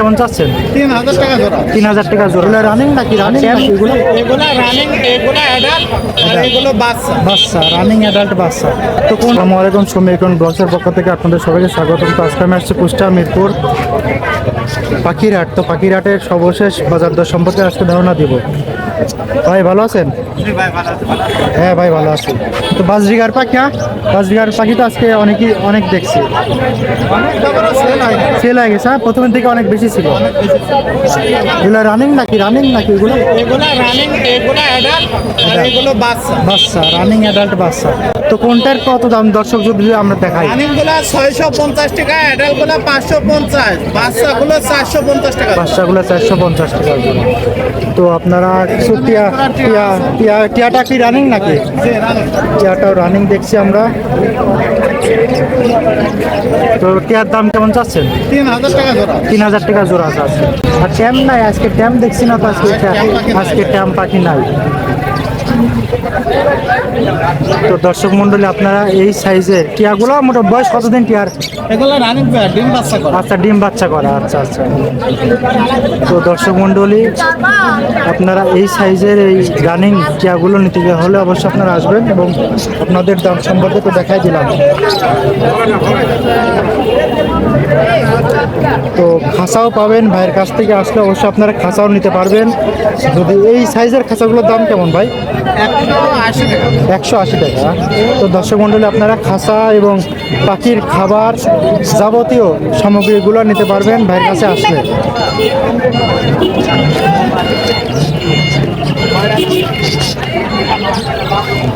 কেমন চাচ্ছেন? তিন হাজার টাকা জোড়া। তিন হাজার টাকা জোর রানিং নাকি রানিং এগুলো? এগুলো রানিং এগুলো অ্যাডাল্ট আর এগুলো বাচ্চা। বাচ্চা রানিং অ্যাডাল্ট বাচ্চা। তো কোন আসসালামু আলাইকুম সমীকরণ ব্লগসের পক্ষ থেকে আপনাদের সবাইকে স্বাগত তো আজকে আমি আসছি কুষ্টা মিরপুর। পাখিরহাট তো পাখিরহাটের সর্বশেষ বাজার দর সম্পর্কে আজকে ধারণা দিব। ভাই ভালো আছেন? হ্যাঁ ভাই ভালো আছি। তো বাজরিগার পাখি হ্যাঁ? বাজরিগার পাখি তো আজকে অনেকই অনেক দেখছি। সেল হয়ে গেছে হ্যাঁ? প্রথমের থেকে অনেক বেশি ছিল। এগুলো রানিং নাকি রানিং নাকি এগুলো? বাচ্চা। রানিং অ্যাডাল্ট বাচ্চা। তো কোনটার কত দাম দর্শক যদি আমরা দেখাই? রানিংগুলো ছয়শো পঞ্চাশ টাকা অ্যাডাল্টগুলো পাঁচশো পঞ্চাশ। বাচ্চা চারশো পঞ্চাশ টাকা। বাচ্চাগুলো চারশো পঞ্চাশ টাকা। করে। তো আপনারা কিছু টিয়া টিয়া টিয়া টিয়াটা কি রানিং নাকি? টিয়াটাও রানিং দেখছি আমরা। তো টিয়ার দাম কেমন চাচ্ছেন? তিন হাজার টাকা জোড়া। তিন হাজার টাকা জোড়া আছে। আর ট্যাম নাই আজকে ট্যাম দেখছি না তো আজকে আজকে ট্যাম পাখি নাই। তো দর্শক মন্ডলী আপনারা এই সাইজের টিয়াগুলো মোটা বয়স কতদিন টিয়ার এগুলো রানিং ডিম বাচ্চা করে। আচ্ছা ডিম বাচ্চা করা আচ্ছা আচ্ছা। তো দর্শক মন্ডলী আপনারা এই সাইজের এই রানিং টিয়াগুলো নিতে গিয়ে হলে অবশ্যই আপনারা আসবেন এবং আপনাদের দাম সম্পর্কে তো দেখাই দিলাম। তো খাঁচাও পাবেন, ভাইয়ের কাছ থেকে আসলে অবশ্যই আপনারা খাঁচাও নিতে পারবেন। যদি এই সাইজের খাঁচাগুলোর দাম কেমন ভাই? একশো আশি টাকা। তো দর্শক মণ্ডলী, আপনারা খাঁচা এবং পাখির খাবার যাবতীয় সামগ্রীগুলো নিতে পারবেন ভাইয়ের কাছে আসলে।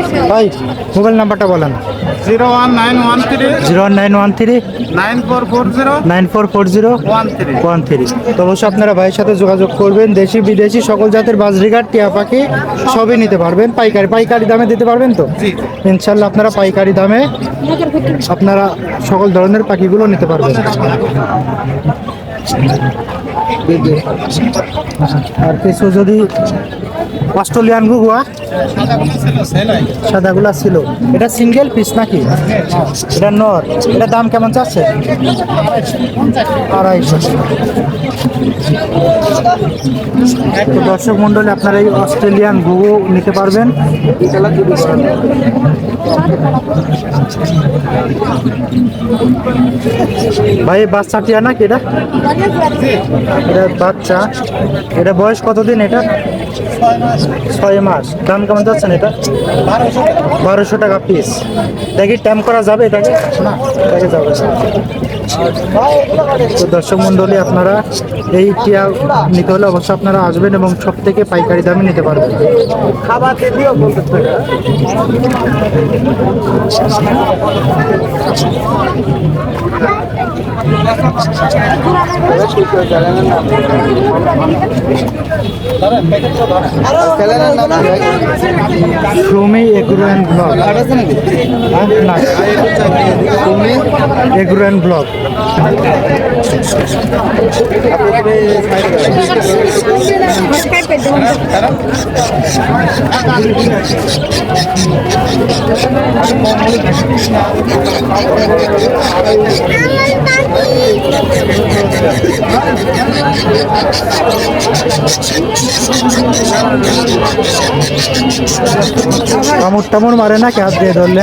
আছে ভাই মোবাইল নাম্বারটা বলেন। Zero one nine one three zero nine one three nine four four zero nine four four zero one three. One three. তো অবশ্যই আপনারা ভাইয়ের সাথে যোগাযোগ করবেন দেশি বিদেশি সকল জাতের বাজরিঘাট টিয়া পাখি সবই নিতে পারবেন। পাইকারি পাইকারি দামে দিতে পারবেন তো? ইনশাল্লাহ আপনারা পাইকারি দামে আপনারা সকল ধরনের পাখিগুলো নিতে পারবেন। আর কিছু যদি অস্ট্রেলিয়ান গুগুয়া? সাদাগুলা ছিল। এটা সিঙ্গেল পিস নাকি? এটা নর। এটা দাম কেমন চাচ্ছে? আড়াইশো। দর্শক মন্ডলী, আপনারা এই অস্ট্রেলিয়ান গুগু নিতে পারবেন। ভাই বাচ্চা টিয়া নাকি এটা? এটা বাচ্চা। এটা বয়স কতদিন এটা? ছয় মাস। দাম কেমন যাচ্ছেন এটা? বারোশো টাকা পিস দেখি ট্যাম করা যাবে এটাকে? না এটাকে যাবে তো দর্শক মন্ডলী আপনারা এই টিয়া নিতে হলে অবশ্যই আপনারা আসবেন এবং সব থেকে পাইকারি দামে নিতে পারবেন। খাবার দিও বলতে Sumi agro and Sumi agro and blog কামড় টামড় মারে না হাত দিয়ে ধরলে?